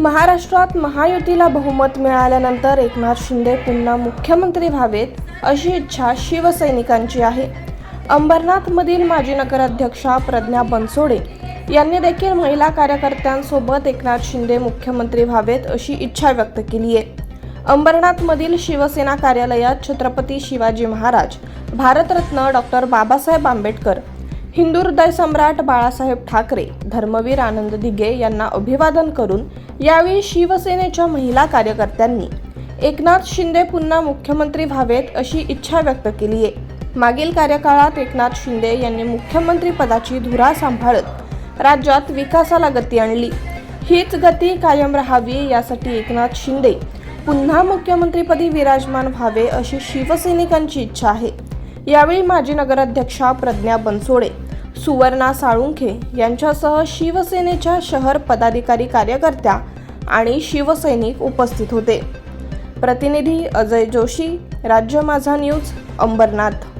महाराष्ट्रात महायुतीला बहुमत मिळाल्यानंतर एकनाथ शिंदे पुन्हा मुख्यमंत्री व्हावेत अशी इच्छा शिवसैनिकांची आहे. अंबरनाथमधील माजी नगराध्यक्षा प्रज्ञा बनसोडे यांनी देखील महिला कार्यकर्त्यांसोबत एकनाथ शिंदे मुख्यमंत्री व्हावेत अशी इच्छा व्यक्त केली आहे. अंबरनाथमधील शिवसेना कार्यालयात छत्रपती शिवाजी महाराज भारतरत्न डॉक्टर बाबासाहेब आंबेडकर हिंदू हृदय सम्राट बाळासाहेब ठाकरे धर्मवीर आनंद दिघे यांना अभिवादन करून यावेळी शिवसेनेच्या महिला कार्यकर्त्यांनी एकनाथ शिंदे पुन्हा मुख्यमंत्री व्हावेत अशी इच्छा व्यक्त केली आहे. मागील कार्यकाळात एकनाथ शिंदे यांनी मुख्यमंत्री पदाची धुरा सांभाळत राज्यात विकासाला गती आणली. हीच गती कायम राहावी यासाठी एकनाथ शिंदे पुन्हा मुख्यमंत्रीपदी विराजमान व्हावे अशी शिवसैनिकांची इच्छा आहे. यावेळी माजी नगराध्यक्षा प्रज्ञा बनसोडे सुवर्णा साळुंखे यांच्यासह शिवसेनेच्या शहर पदाधिकारी कार्यकर्त्या आणि शिवसैनिक उपस्थित होते. प्रतिनिधी अजय जोशी राज्य माझा न्यूज अंबरनाथ.